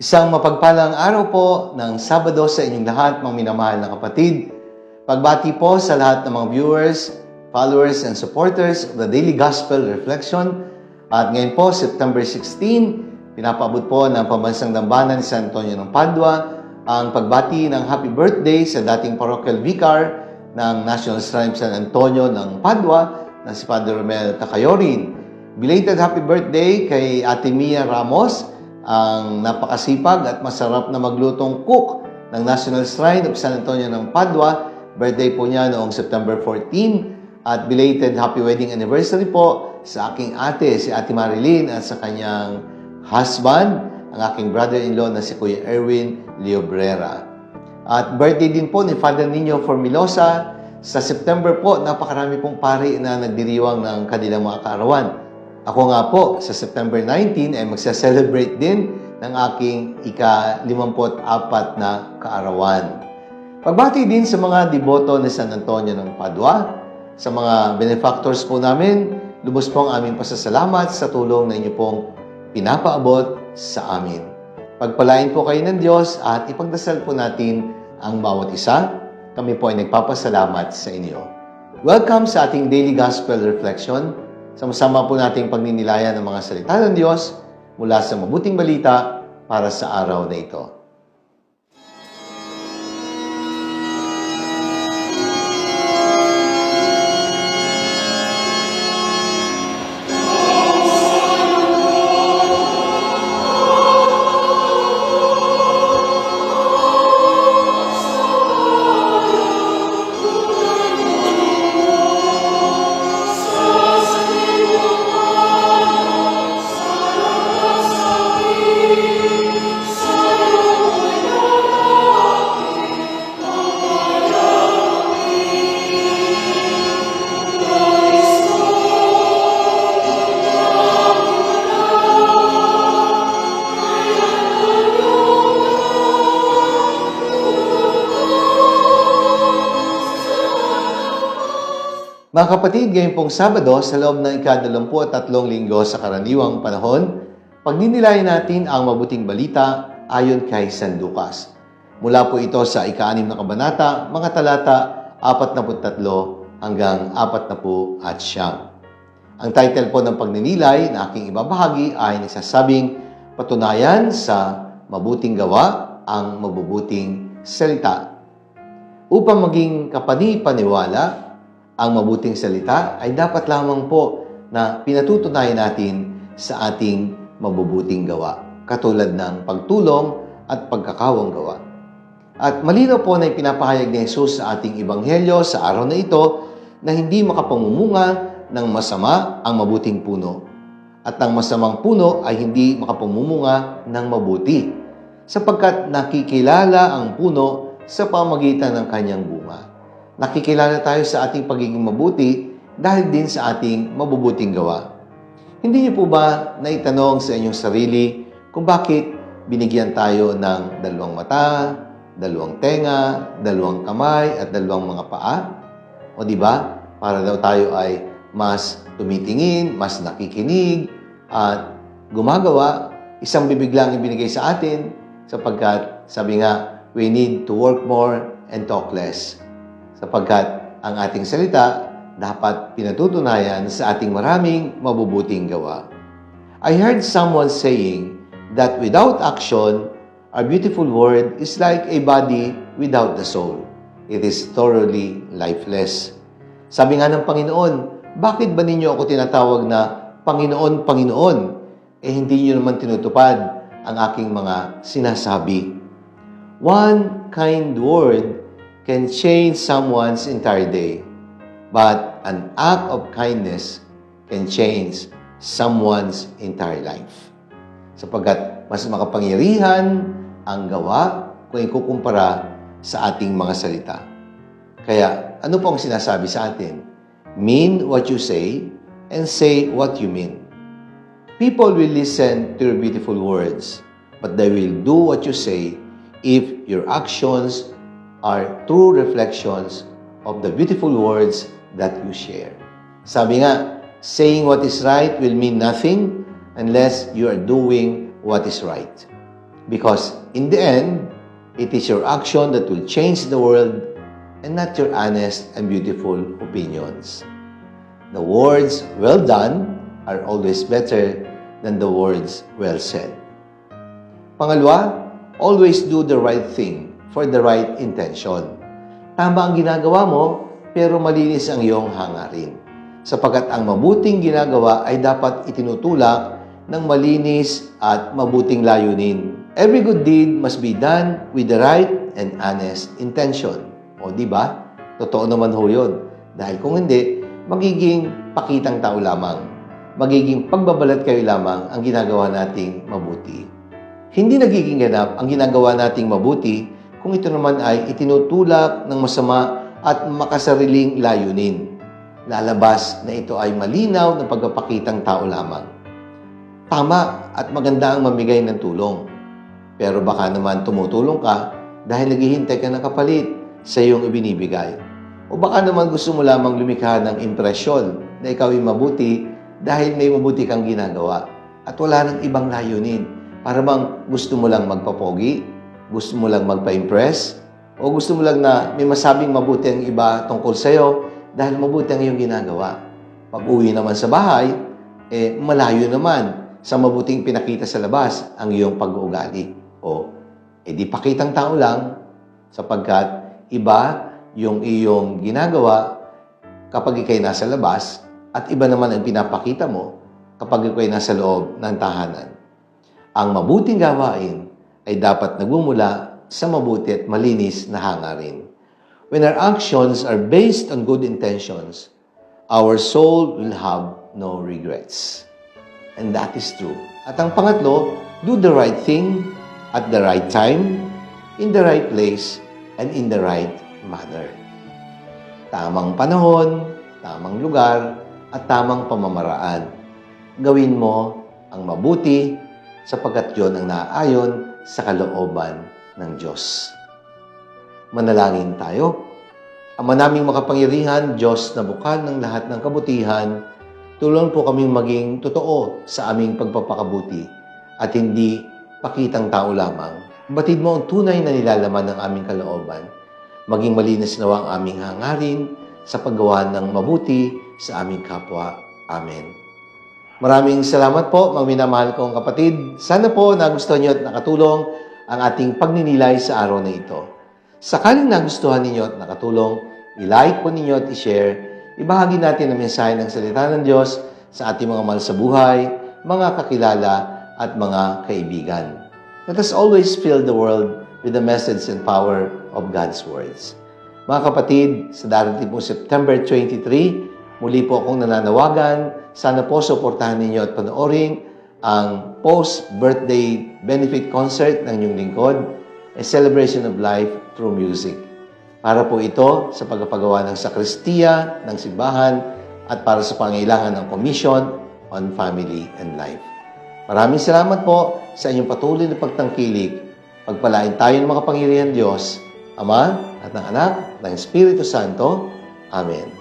Isang mapagpalang araw po ng Sabado sa inyong lahat, mga minamahal na kapatid. Pagbati po sa lahat ng mga viewers, followers, and supporters of the Daily Gospel Reflection. At ngayon po, September 16, pinapaabot po ng Pambansang Dambanan ni San Antonio ng Padua ang pagbati ng happy birthday sa dating parochial vicar ng National Shrine San Antonio ng Padua na si Father Romel Tacayorin. Belated happy birthday kay Ate Mia Ramos, ang napakasipag at masarap na maglutong cook ng National Shrine of San Antonio ng Padua. Birthday po niya noong September 14 at belated happy wedding anniversary po sa aking ate, si Ate Marilyn at sa kanyang husband, ang aking brother-in-law na si Kuya Erwin Leobrera. At birthday din po ni Father Nino Formilosa. Sa September po, napakarami pong pari na nagdiriwang ng kanilang mga kaarawan. Ako nga po, sa September 19 ay magsa-celebrate din ng aking ika-54 na kaarawan. Pagbati din sa mga deboto ni San Antonio ng Padua, sa mga benefactors po namin, lubos po ang aming pasasalamat sa tulong na inyo pong pinapaabot sa amin. Pagpalain po kayo ng Diyos at ipagdasal po natin ang bawat isa. Kami po ay nagpapasalamat sa inyo. Welcome sa ating Daily Gospel Reflection. Sama-sama po nating pagninilayan ng mga salita ng Diyos mula sa mabuting balita para sa araw na ito. Mga kapatid, ngayon pong Sabado, sa loob ng ikadalumpu at tatlong linggo sa karaniwang panahon, pagninilayan natin ang mabuting balita ayon kay San Lucas. Mula po ito sa ika-anim na kabanata, mga talata 43 hanggang 40 at siyam. Ang title po ng pagninilay na aking ibabahagi ay nagsasabing patunayan sa mabuting gawa ang mabubuting salita. Upang maging kapani-paniwala, ang mabuting salita ay dapat lamang po na pinatutunayan natin sa ating mabubuting gawa, katulad ng pagtulong at pagkakawang gawa. At malinaw po na ipinapahayag ni Jesus sa ating ebanghelyo sa araw na ito na hindi makapamumunga ng masama ang mabuting puno at ang masamang puno ay hindi makapamumunga ng mabuti sapagkat nakikilala ang puno sa pamagitan ng kanyang bunga nakikilala tayo sa ating pagiging mabuti dahil din sa ating mabubuting gawa. Hindi niyo po ba naitanong sa inyong sarili kung bakit binigyan tayo ng dalawang mata, dalawang tenga, dalawang kamay, at dalawang mga paa? O di ba? Para daw tayo ay mas tumitingin, mas nakikinig, at gumagawa, isang bibig lang ibinigay sa atin sapagkat sabi nga, we need to work more and talk less sapagkat ang ating salita dapat pinatutunayan sa ating maraming mabubuting gawa. I heard someone saying that without action, a beautiful word is like a body without the soul. It is thoroughly lifeless. Sabi nga ng Panginoon, bakit ba ninyo ako tinatawag na Panginoon, Panginoon? Eh hindi niyo naman tinutupad ang aking mga sinasabi. One kind word can change someone's entire day. But an act of kindness can change someone's entire life. Sapagkat mas makapangyarihan ang gawa kung ikukumpara sa ating mga salita. Kaya ano po ang sinasabi sa atin? Mean what you say and say what you mean. People will listen to your beautiful words, but they will do what you say if your actions are true reflections of the beautiful words that you share. Sabi nga, saying what is right will mean nothing unless you are doing what is right. Because in the end, it is your action that will change the world and not your honest and beautiful opinions. The words well done are always better than the words well said. Pangalawa, always do the right thing for the right intention. Tama ang ginagawa mo, pero malinis ang iyong hangarin. Sapagkat ang mabuting ginagawa ay dapat itinutulak ng malinis at mabuting layunin. Every good deed must be done with the right and honest intention. O di ba? Totoo naman ho yun. Dahil kung hindi, magiging pakitang tao lamang. Magiging pagbabalat kayo lamang ang ginagawa nating mabuti. Hindi nagiging ganap ang ginagawa nating mabuti kung ito naman ay itinutulak ng masama at makasariling layunin. Lalabas na ito ay malinaw na pagpapakitang tao lamang. Tama at maganda ang mamigay ng tulong. Pero baka naman tumutulong ka dahil naghihintay ka ng kapalit sa iyong ibinibigay. O baka naman gusto mo lamang lumikha ng impresyon na ikaw ay mabuti dahil may mabuti kang ginagawa at wala ng ibang layunin. Para bang gusto mo lang magpapogi, gusto mo lang magpa-impress, o gusto mo lang na may masabing mabuti ang iba tungkol sa'yo dahil mabuti ang iyong ginagawa. Pag uwi naman sa bahay, eh malayo naman sa mabuting pinakita sa labas ang iyong pag-uugali. O, eh di pakitang tao lang sapagkat iba yung iyong ginagawa kapag ikay nasa labas at iba naman ang pinapakita mo kapag ikay nasa loob ng tahanan. Ang mabuting gawain ay dapat nagmumula sa mabuti at malinis na hangarin. When our actions are based on good intentions, our soul will have no regrets. And that is true. At ang pangatlo, do the right thing at the right time, in the right place, and in the right manner. Tamang panahon, tamang lugar, at tamang pamamaraan. Gawin mo ang mabuti sapagkat yon ang naaayon sa kalooban ng Diyos. Manalangin tayo. Ama naming makapangyarihan, Diyos na bukal ng lahat ng kabutihan, tulungan po kaming maging totoo sa aming pagpapakabuti at hindi pakitang tao lamang. Batid mo ang tunay na nilalaman ng aming kalooban. Maging malinis nawa ang aming hangarin sa paggawa ng mabuti sa aming kapwa. Amen. Maraming salamat po, mga minamahal kong kapatid. Sana po nagustuhan niyo at nakatulong ang ating pagninilay sa araw na ito. Sakaling nagustuhan ninyo at nakatulong, i-like po ninyo at i-share, ibahagi natin ang mensahe ng salita ng Diyos sa ating mga mahal sa buhay, mga kakilala at mga kaibigan. Let us always fill the world with the message and power of God's words. Mga kapatid, sa darating po September 23, muli po akong nananawagan. Sana po suportahan ninyo at panoorin ang post-birthday benefit concert ng inyong lingkod, a celebration of life through music. Para po ito sa pagpapagawa ng sakristiya, ng simbahan, at para sa pangailangan ng Commission on Family and Life. Maraming salamat po sa inyong patuloy na pagtangkilik. Pagpalain tayo ng mga pangyarihan Diyos, Ama at ng Anak, ng Espiritu Santo. Amen.